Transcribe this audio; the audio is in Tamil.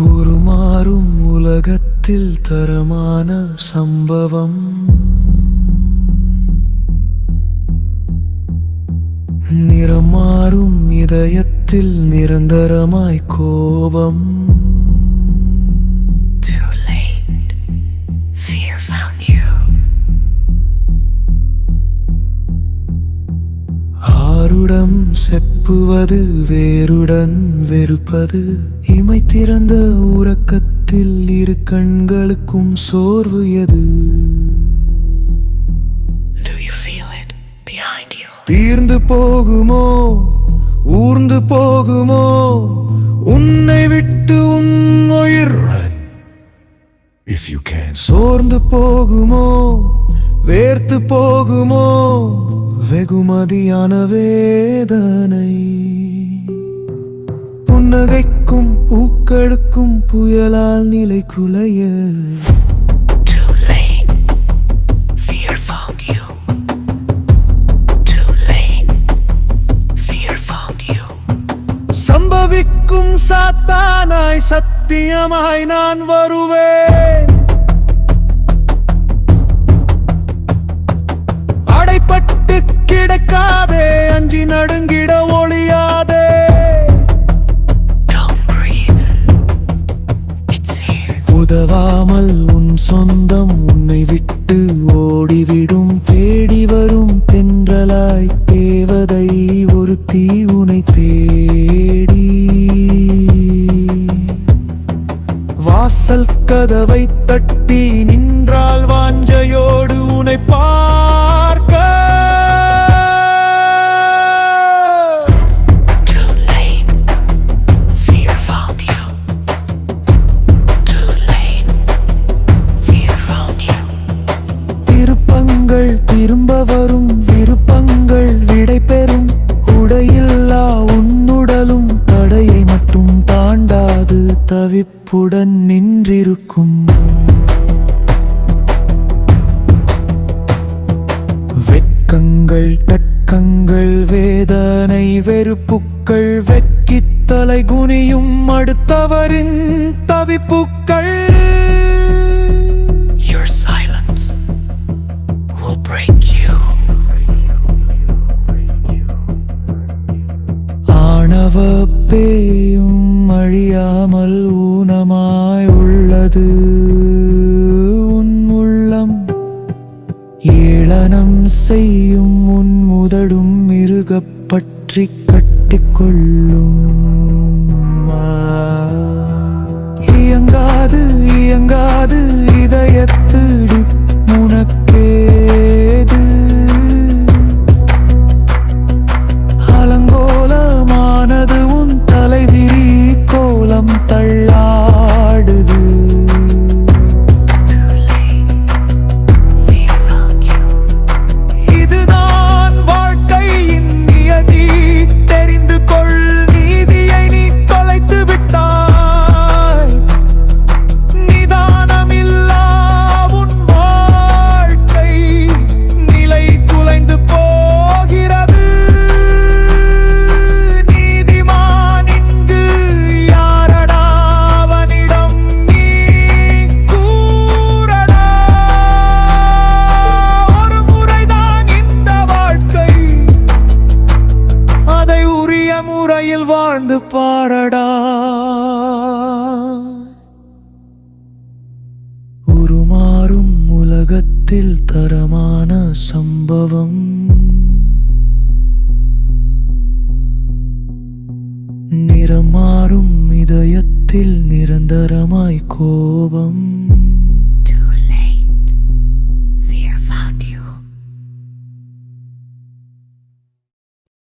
உருமாறும் உலகத்தில் தரமான சம்பவம். நிறமாறும் இதயத்தில் நிரந்தரமாய் கோபம். ஆருடம் செப்புவது வேருடன் வெறுப்பது. இமை திறந்த உறக்கத்தில் இரு கண்களுக்கும் சோர்வு எது? Do you feel it behind you? தீர்ந்து போகுமோ? ஊர்ந்து போகுமோ? உன்னை விட்டு உன் உயிர் If you can. சோர்ந்து போகுமோ? வேர்த்து போகுமோ? வெகுமதியான வேதனை புன்னகைக்கும் பூக்களுக்கும் புயலால் நிலை குலைய. சம்பவிக்கும் சாத்தானாய் சத்தியமாய் நான் வருவேன். உதவாமல் உன் சொந்தம் உன்னை விட்டு ஓடிவிடும். தேடி வரும் தென்றலாய் தேவதை ஒரு தீவுனை தேடி. வாசல் கதவை தட்டி நின்றால் வாஞ்சையோடு உனை பா தவிப்புடன் நின்றிருக்கும் வெட்கங்கள் தட்கங்கள் வேதனை வெறுப்புக்கள் வெட்கித் தலை குனியும் அடுத்தவரின் தவிப்புக்கள் Your silence will break you. ஆணவ பேயும் அழியாமல் ஊனமாய் அது உன் உள்ளம். ஏளனம் செய்யும் உன் முதடும் மிருகப்பற்றி கட்டிக்கொள்ளும். இயங்காது இயங்காது உலகத்தில் தரமான சம்பவம். நிறம் மாறும் இதயத்தில் நிரந்தரமாய் கோபம்.